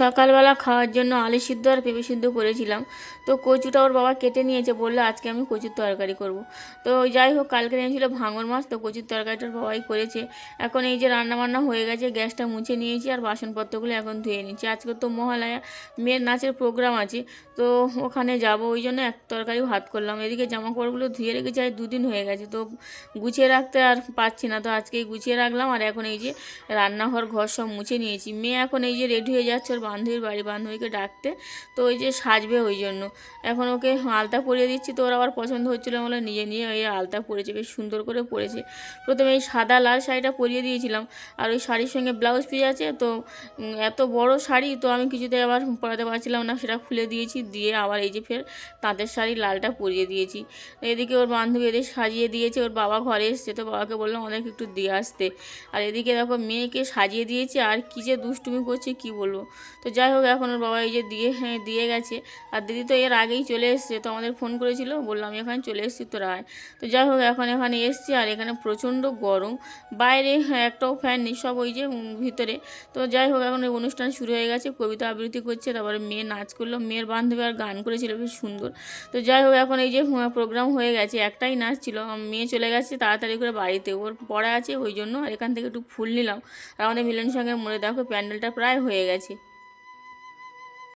সকালবেলা খাওয়ার জন্য আলু সিদ্ধ আর পেঁপে সিদ্ধ করেছিলাম। তো কচুটা ওর বাবা কেটে নিয়েছে, বলল আজকে আমি কচুর তরকারি করব। তো যাই হোক, কালকে এনেছিল ভাঙর মাছ, তো কচুর তরকারিটার বাবাই করেছে। এখন এই যে রান্না বান্না হয়ে গেছে, গ্যাসটা মুছে নিয়েছি আর বাসনপত্রগুলো এখন ধুয়ে নিচ্ছি। আজকে তো মহালয়া, মেয়ের নাচের প্রোগ্রাম আছে, তো ওখানে যাব, ওই জন্য এক তরকারি ভাত করলাম। এদিকে জামা কাপড়গুলো ধুয়ে রেখেছি আর দুদিন হয়ে গেছে, তো গুছিয়ে রাখতে আর পারছি না। তো আজকেই গুছিয়ে রাখলাম আর এখন এই যে রান্নাঘর, ঘর সব মুছে নিয়েছি। মেয়ে এখন এই যে রেডি হয়ে যাচ্ছে, ওর বান্ধবীর বাড়ি বান্ধবীকে ডাকতে, তো ওই যে সাজবে ওই জন্য। এখন ওকে আলতা পরিয়ে দিচ্ছি, তো ওর আবার পছন্দ হচ্ছিল বলে নিজে নিয়ে ওই আলতা পরেছে, বেশ সুন্দর করে পরেছে। প্রথমে এই সাদা লাল শাড়িটা পরিয়ে দিয়েছিলাম, আর ওই শাড়ির সঙ্গে ব্লাউজ পিস আছে, তো এত বড় শাড়ি, তো আমি কিছুতে আবার পরাতে পারছিলাম না, সেটা খুলে দিয়েছি, দিয়ে আবার এই যে ফের তাঁতের শাড়ি লালটা পরিয়ে দিয়েছি। এদিকে ওর বান্ধবী এদের সাজিয়ে দিয়েছে, ওর বাবা ঘরে এসছে, তো বাবাকে বললাম ওদেরকে একটু দিয়ে আসতে। আর এদিকে দেখো মেয়েকে সাজিয়ে দিয়েছে, আর কী যে দুষ্টুমি করছে, কি বলব? তো যাই হোক এখন ওর বাবা এই যে দিয়ে হ্যাঁ দিয়ে গেছে। আর দিদি তো এর আগেই চলে এসছে তো আমাদের ফোন করেছিল বললাম আমি এখানে চলে এসেছি তো রায় তো যাই হোক এখন এখানে এসছি আর এখানে প্রচণ্ড গরম। বাইরে হ্যাঁ, একটাও ফ্যান নেই সব ওই যে ভিতরে। তো যাই হোক এখন এই অনুষ্ঠান শুরু হয়ে গেছে কবিতা আবৃত্তি করছে তারপরে মেয়ে নাচ করল মেয়ের বান্ধবী আর গান করেছিল বেশ সুন্দর। তো যাই হোক এখন এই যে প্রোগ্রাম হয়ে গেছে একটাই নাচ ছিল মেয়ে চলে গেছে তাড়াতাড়ি করে বাড়িতে ওর পড়া আছে ওই জন্য আর এখান থেকে একটু ফুল নিলাম। আর আমাদের মিলন সঙ্গে মনে দেখো প্যান্ডেলটা প্রায় হয়ে গেছে।